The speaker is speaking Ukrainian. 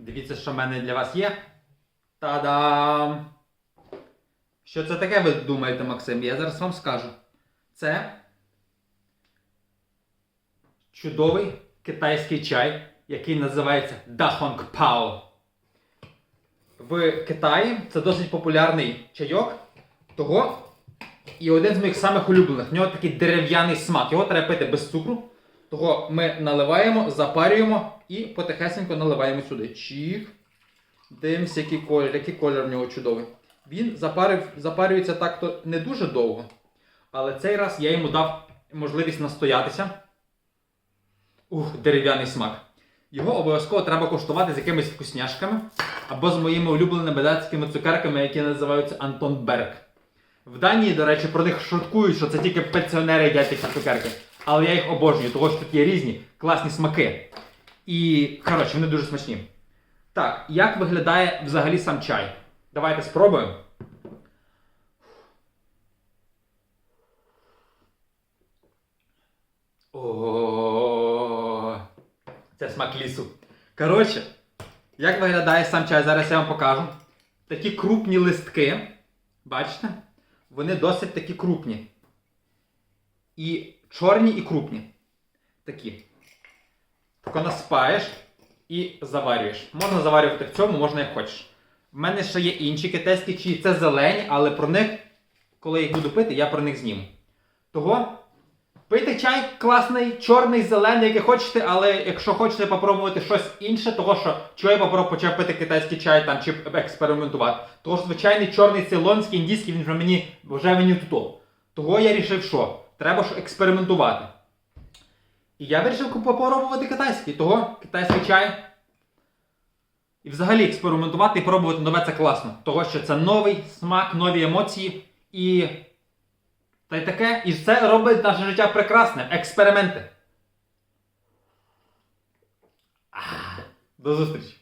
Дивіться, що в мене для вас є. Та-дам! Що це таке, ви думаєте, Максим? Я зараз вам скажу. Це чудовий китайський чай, який називається Дахонг Пао. В Китаї це досить популярний чайок. Того. І один з моїх самих улюблених. В нього такий дерев'яний смак. Його треба пити без цукру. Того ми наливаємо, запарюємо і потихесенько наливаємо сюди. Чік. Дивимося, який колір, який колір в нього чудовий. Він запарив, запарюється так то не дуже довго. Але цей раз я йому дав можливість настоятися. Ух, дерев'яний смак. Його обов'язково треба коштувати з якимись вкусняшками або з моїми улюбленими датськими цукерками, які називаються Антон Берг. В Данії, до речі, про них шуткують, що це тільки пенсіонери їдять такі цукерки. Але я їх обожнюю, тому що тут є різні класні смаки. І, коротше, вони дуже смачні. Так, як виглядає взагалі сам чай? Давайте спробуємо. О, це смак лісу. Коротше, як виглядає сам чай, зараз я вам покажу. Такі крупні листки. Бачите? Вони досить такі крупні. І чорні, і крупні. Такі. Тако насипаєш і заварюєш. Можна заварювати в цьому, можна як хочеш. В мене ще є інші китайські чаї, це зелені, але про них, коли їх буду пити, я про них зніму. Того пийте чай класний, чорний, зелений, який хочете, але якщо хочете попробувати щось інше, того що чого я почав пити китайський чай там чи експериментувати. Того ж звичайний чорний цейлонський, індійський, він вже мені вже мені туто. Того я рішив, що треба ж експериментувати. І я вирішив попробувати китайський. Того китайський чай. І взагалі експериментувати і пробувати нове це класно. Того що це новий смак, нові емоції і. Та й таке, і це робить наше життя прекрасним. Експерименти. До зустрічі!